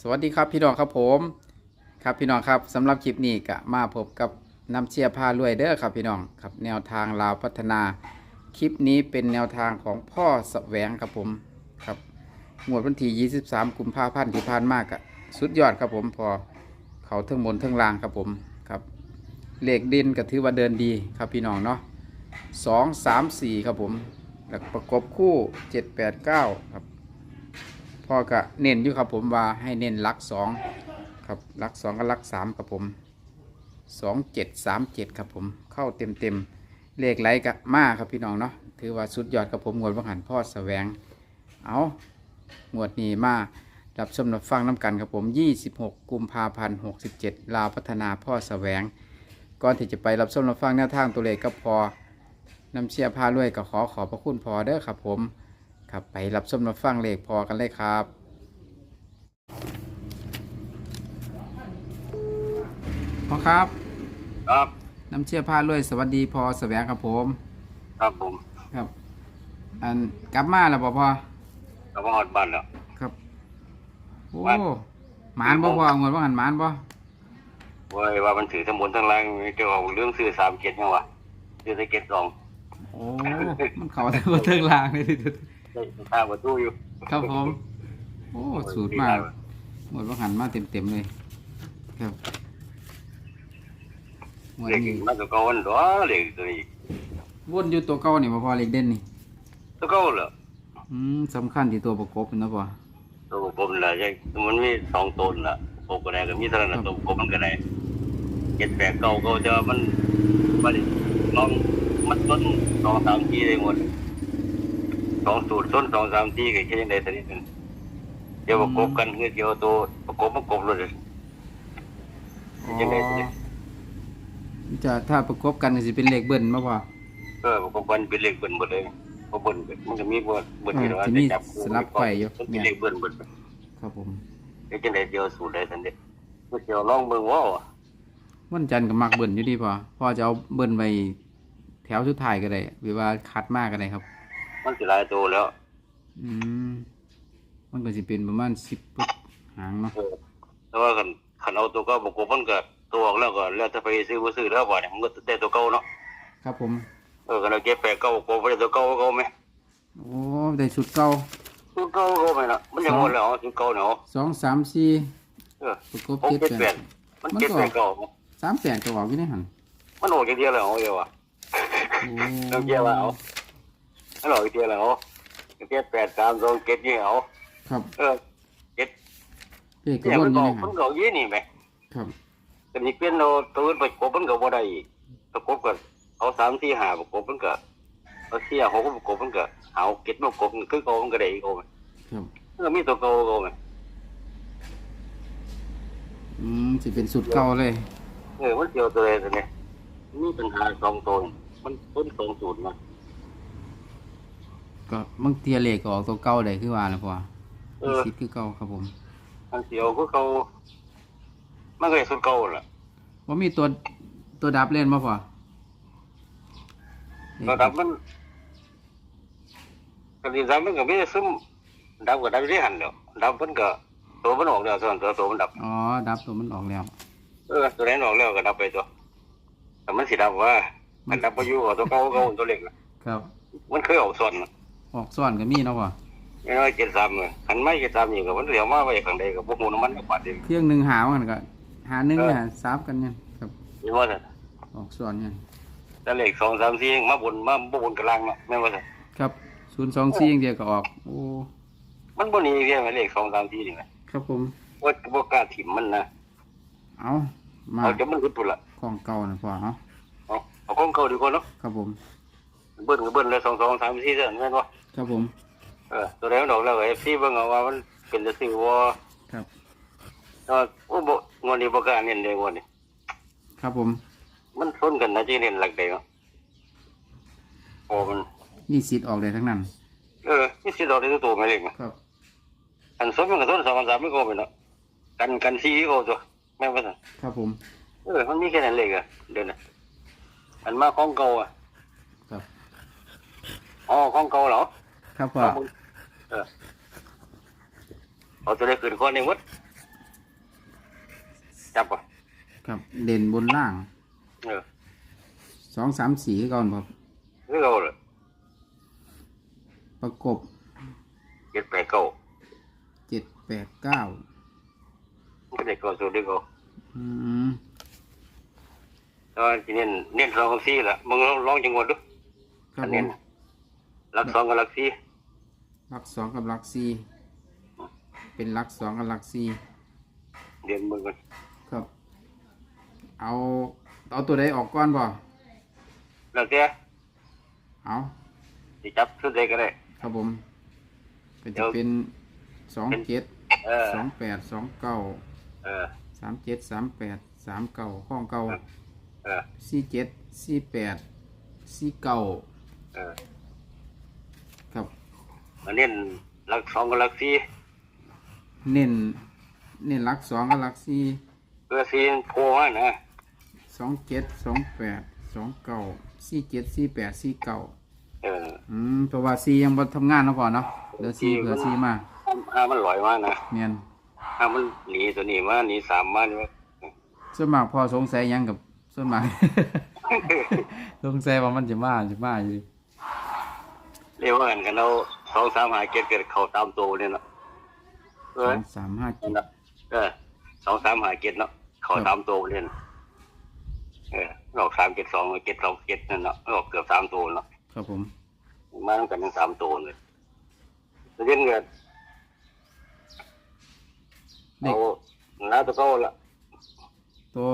สวัสดีครับพี่น้องครับผม ครับพี่น้องครับสำหรับคลิปนี้ก็มาพบกับน้ำเชียร์พารวยเด้อครับพี่น้องครับแนวทางลาวพัฒนาคลิปนี้เป็นแนวทางของพ่อแสวงครับผมครับงวดวันที่23 กุมภาพันธ์ที่ผ่านมากอะสุดยอดครับผมพอเขาเทั้งบนเทั้งล่างครับผมครับเหลขดินก็ถือว่าเดินดีครับพี่น้องเนาะสองสามสี่ครับผมแล้วประกบคู่เจ็ดแปดเก้าครับ พ่อก็เน้นอยู่ครับผมว่าให้เน้นลักสองครับลักสองกับลักสามครับผมสองเจ็ดสามเจ็ดครับผมเข้าเต็มเต็มเลขไหลกะมาครับพี่น้องเนาะถือว่าสุดยอดครับผมงวดวังหันพ่อแสวง เอางวดนี้มารับชมรับฟังน้ำกันครับผม 26 กุมภาพันธ์67 ลาวพัฒนาพ่อแสวง ก่อนที่จะไปรับชมรับฟังแนวทางตัวเลขก็พอนำเชียร์พาด้วยก็ขอขอบพระคุณพอเด้อครับผม ครับไปรับชมรับฟังเลขพอกันเลยครับ พอครับครับน้ำเชื่อผ้าด้วยสวัสดีพอแสวงครับผม ครับผมครับ อันกลับมาแล้วบ่พอกลับมาหอดบ้านแล้ว ครับ โอ้บ้าน หมานบ่พอเงินว่าหันหมานบ่เว้ยว่ามันถือสมุนทั้งแรงเกี่ยวกับเรื่องซื้อสามเกียรยังวะซื้อสเก็ตสองโอ้มันเขาแต่บ่เทิงลางเลย ได้ข้าประตูอยู่ครับผม โอ้สูตรมากหมดว่าหันมาเต็มๆเลย ครับวันเด็กนี้มันตัวเก่าวันตัวเด็กตัวนี้วนอยู่ตัวเก่านี่บ่พอเลขเด่นนี่ตัวเก่าเหรออืมสำคัญที่ตัวประกบนะพ่อตัวผมน่ะใช่มันมีสองตนน่ะปกก็ได้ก็มีเท่านั้นน่ะตัวผมมันก็ได้เจ็ดแปดเก้าก็จะมันมันลองมันต้นสองสามทีเลยหมด สองสูตรต้นสองสามทีก็แค่ยังได้สักนิดหนึงเดี๋ยวประกบกันเงี้ยเดียวตัวประกบประกบเลยอ๋อยังไงสิจะถ้าประกบกันก็สิเป็นเลขเบิ้ลมาพ่อเออประกบกันเป็นเลขเบิ้ลหมดเลยเพราะเบิ้ลมันก็มีเบิ้ลเบิ้ลที่เราเออจะที่มีจับคู่สลับไข่อยู่มันเป็นเลขเบิ้ลเบิ้ลครับผมเดี๋ยวจะได้เดียวสูตรได้ทันเด็ดเดี๋ยวลองเบิ่งว่าวันจันทร์ก็มักเบิ้ลอยู่ดีพ่อพ่อจะเอาเบิ้ลไปแถวสุดท้ายก็ได้หรือว่าคัดมากก็ได้ครับ มันสิหลายตัวแล้ว อืมมันก็สิเป็นประมาณสิบปุ๊บหางเนาะเออแต่ว่าคันคันเอาตัวเก่าประกบมันก็ตัวออกแล้วก็แล้วจะไปซื้อบ่ซื้อแล้วบ่เนี่ยมันก็ได้ตัวเก่าเนาะครับผม เออคันเราเก็บแปดเก่าประกบบ่ได้ตัวเก่าเก่าไหมโอ้ได้ชุดเก่าตัวเก่าเก่าไหมล่ะมันยังหมดแล้วตัวเก่าเนาะสองสามสี่เออประกบหกเจ็ดเจ็ดแปแปดดมันเจ็ดแปดเก่าสามแปดก็ออกอยู่ในหันมันออกอย่างเดียวแล้วเอาเดียวอะโอ้เราเกี่ยวแล้ว มันออกอย่างเดียวแล้วเจ็ดแปดสามสองเจ็ดยี่เอาครับ เออเจ็ดเลขก็เนี่ยวนมันอยู่ก็ในมัหันนก็ยี่นี่ไหมครับแต่นี่เปลี่ยนเราตัวอื่นไปกบมันก็บ่ได้อีกประกบกันเอาสามสี่ห้าประกบมันก็เอาสี่หกประกบมันก็เอาเก็ดประกบมันคือเก่ามันก็ได้อีกโอ้ยครับเออมีตัวเก่าโอ้ยอืมสิเป็นสุดเก่าเลยเออมันเกี่ยวตัวอะไรตัวเนี้ยมีปัญหาสองตัวมันต้นสองสูตรมา ก็บางเทียเลขก็ออกตัวเก่าได้คือว่าแล้วพ่อเอมีอสิทธิ์คือเก่าครับผมมันเกี่ยวคือเก่ามันก็ได้สูตรเก่าล่ะว่ามีตัวตัวดับเล่นมาพ่อระดับมันกระดับมันก็ไม่ได้ซึมดับก็ดับได้หันเดียวดับมันก็ตัวมันออกแล้วส่วนตัวตัวมันดับอ๋อดับตัวมันออกแล้ว เออตัวนั้นออกแล้วก็ดับไปตัวแต่มันสีดับว่ามันดับไปอยู่กับตัวเก่าเก่าตัวเล็กน่ะครับ มันเคยออกส่วนน่ะ ออกซ่อนก็มีเนาะพ่อไม่น้อยเจ็ดสามเลยขันไม่เจ็ดสามอยู่กับมันเหลียวมาไว้ข้างใดกับพวกมูน้ำมันกับปาดเองเครื่องหนึ่งหามันก็หาหนึ่งหาสามกันเนี่ยครับนี่ว่าแต่ออกซ่อนเนี่ยแต่เลขสองสามสี่มาบนมาบนกลางเนาะแม่นว่าแต่ครับศูนย์สองสี่อย่างเดียวก็ออก โอ้มันบนนี้เรียกว่าเลขสองสามสี่นี่ไงครับผมว่าว่ากล้าถิ่มมันนะเอามาเอาจะมันรุดปุ่นละของเก่านะพ่อเนาะเอาเอาของเก่าดีกว่าเนาะครับผมเบิ้ลก็เบิ้ลเลยสองสองสามสี่เท่านั้นแม่นว่า ครับผมเออตัวไหนมันออกแล้วก็เอฟซีเบิ่งเอาว่ามันเป็นจะซื้อว่าครับเออโอ้บ่งวดนี้บ่กล้าเน้นเลยงวดนี้ครับผม มันชนกันนะจีเน้นหลักเดียวโอ้มันนี่สิทธิ์ออกเลยทั้งนั้น เออนี่สิดอกได้ตัวไม่เล็กนะครับ อันสมมันก็ต้นสองสามไม่โกไปเนาะกันกันซีโกตัวแม่นว่าซั่นครับผม เออมันมีแค่นั้นเลยอะเดี๋ยวนะอันมาของเก่าอะครับอ๋อของเก่าเหรอ ครับพ่อ เออเอาตัวได้ขึ้นก้อนหนึงวัดจับป่ะครับเด่นบนล่างเออสองสามสี่ก่อนครับเรื่องเอาเลยประกบเจ็ดแปดเก้าเจ็ดแปดเก้าก็ได้เก้าสูตรเดียวอืมตอนที่เน้นเน้นสองกับสี่ละมึงลองลองจังหวดดูครับอันผเน้มนหลักสองกับหลักสี่ หลักสองกับหลักสี่เป็นหลักสองกับหลักสี่เรียนมึงกันครับ เอาเอาตัวใดออกก่อนบ่แล้วแต่เอาที่จับชุดใดก็ได้ ครับผมก็เดี๋จะยวเป็นสองเจ็ดเออ สองแปดสองเก้าเออ สามเจ็ดสามแปดสามเก้าข้องเก้าเออ สี่เจ็ดสี่แปดสี่เก้าเออครับ มาเน้นหลักสองกับหลักสี่เน้นเน้นหลักสองกับหลักสี่เพื่อสี่โผล่มานะสองเจ็ดสองแปดสองเก้าสี่เจ็ดสี่แปดสี่เก้าเอออืมเพราะว่าสี่ยังบ่ทำงานเนาะก่อนเนาะเหลือสี่เหลือสี่มาห้ามห้ามมันลอยมานะเมียนห้ามมันหนีตัวนี้มาหนีสามมาเนี่ยส่วนมากพอสงสัยหยังกับส่วนมาก สงสัยว่ามันจะมาจะมาอยู่ดิเรียกว่ากันกันเรา สองสามหาเกตเกิดเข้าตามตัวเนี่ยเนาะเอสอองสามห้านั่เจ็นดน่ะเออสองสามหาเกตเนาะเข้าตามตัวเนี่ยน่ะเออออกสามเกตสองเกตสองเกตนั่นเนาะออกเกือบสามตัวเนาะครับผมมาตั้งกันทั้งสามตัวเลยแล้วเรื่องเงินเด็เอากหน้าตัวโตละตัว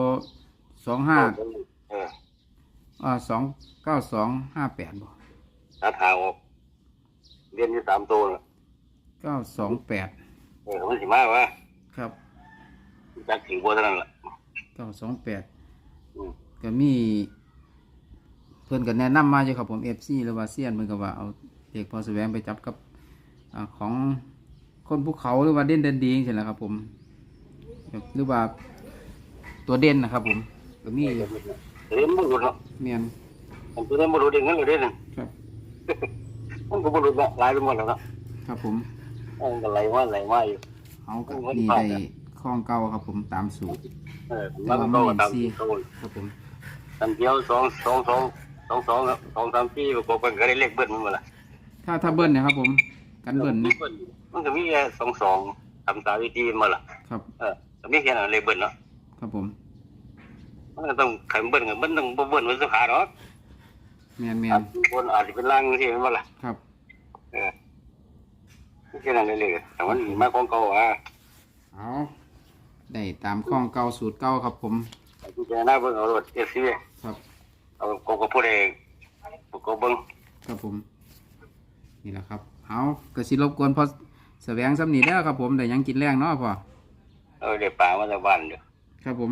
สองห้าเอออ่าสองเก้าสองห้าแปดบ่ตัดหางออก เรียนอยู่สามตัวละเก้าสองแปดเออมันสิมากวะครับจากถึงบัวเท่านั้นละเก้าสองแปดอืม ก็มี เพื่อนก็แนะนำมาอยู่ครับผมเอฟซีหรือว่าเซียนเพื่อนก็ว่าเอาเด็กพอแสวงไปจับกับอ่าของคนภูเขาหรือว่าเด่นเด่นดีใช่ไหมครับผมหรือว่าตัวเด่นนะครับ ผมก็มีอยู่เรียนบุรุษเนาะเมียนผมตัวเรียนบุรุษเองนั่นเลยเด้อครับ มันก็บุรุษเนาะหลายไปหมดแล้วเนาะครับผมมันก็ไหลมาไหลมาอยู่ เอาก็นี่ได้ข้องเก่าครับผมตามสูตร เออมันก็ตามที่เขาครับผมตามเดียวสองสองสองสองสองครับสองสามปีประกอบกันก็ได้เลขเบิ้ลมันหมดละถ้าถ้าเบิ้ลเนะครับผม กันเบิ้ลนะมันก็มีแค่สองสองทำสามวิธีมาละครับ เออก็มีแค่นั้นเลขเบิ้ลเนาะครับผม มันก็ต้องขันเบิ้ลกับมันต้องบ่เบิ้ลมันสุขาเนาะ เมียนเมียอานจบนอาจจะเป็นล่างที่มันมาละครับ เออมีแค่นั้นเลยๆแต่มันมาของเก่าอะเอาได้ตามข้องเก่าสูตรเก่าครับผมพิจารณาเบิ่งเอารถเอฟซีครับเอากบกับผู้ใดประกอบเบิ่งครับผม นี่แหละครับเอากระสิรบกวนพอแสวงสำนีแล้วครับผมแต่ยังกินแรงเนาะพอเออได้ปลามาจากบ้านอยู่ครับผม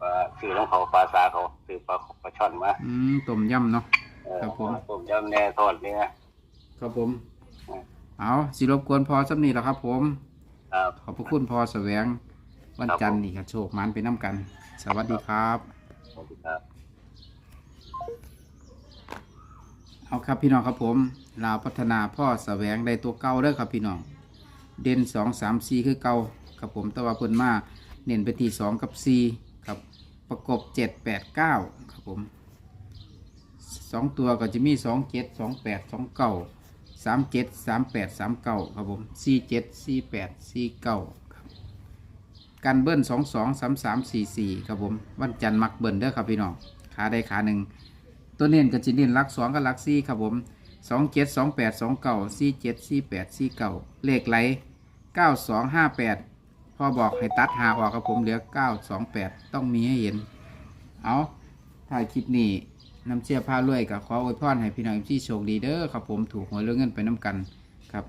ปลาซื้อของเขาปลาซาเขาซื้อปลาปลาช่อนมาอืมต้มยำเนาะเออ ครับผมต้มยำแหน่ทอดเนี่ยครับผม เอาสิรบกวนพอสำนีแล้วครับ ผม ครับ ขอบพระคุณพอแสวง วันจันทร์นี่ครับโชคมันไปน้ำกัน สวัสดีครับ ขอบคุณครับ เอาครับพี่น้องครับผมลาวพัฒนาพ่อแสวงได้ตัวเก่าเด้อครับพี่น้อง เด่นสองสามสี่คือเก่าครับผมแต่ว่าเพิ่นมาเน้นไปที่สองกับสี่ครับประกบเจ็ดแปดเก้าครับผม สองตัวก็จะมีสองเจ็ดสองแปดสองเก้าสามเจ็ดสามแปดสามเก้าครับผมสี่เจ็ดสี่แปดสี่เก้าครับการเบิ้ลสองสองสามสามสี่สี่ครับผมวันจันทร์มักเบิ้ลเด้อครับพี่น้องขาได้ขาหนึ่งตัวเน้นกับจิเน้นลักสองกับลักสี่ครับผมสองเจ็ดสองแปดสองเก้าสี่เจ็ดสี่แปดสี่เก้าเลขไหลเก้าสองห้าแปดพอบอกให้ตัดหาออกครับผมเหลือเก้าสองแปดต้องมีให้เห็น เอาถ่ายคลิปนี้ นำเชียร์พารวยกับขออวยพรให้พี่น้องที่โชคดีเด้อครับผมถูกหวยเรื่องเงินไปน้ำกันครับ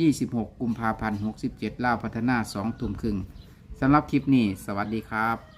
ยี่สิบหกกุมภาพันธ์หกสิบเจ็ดล่าวพัฒนาสองทุ่มครึ่งสำหรับคลิปนี้ สวัสดีครับ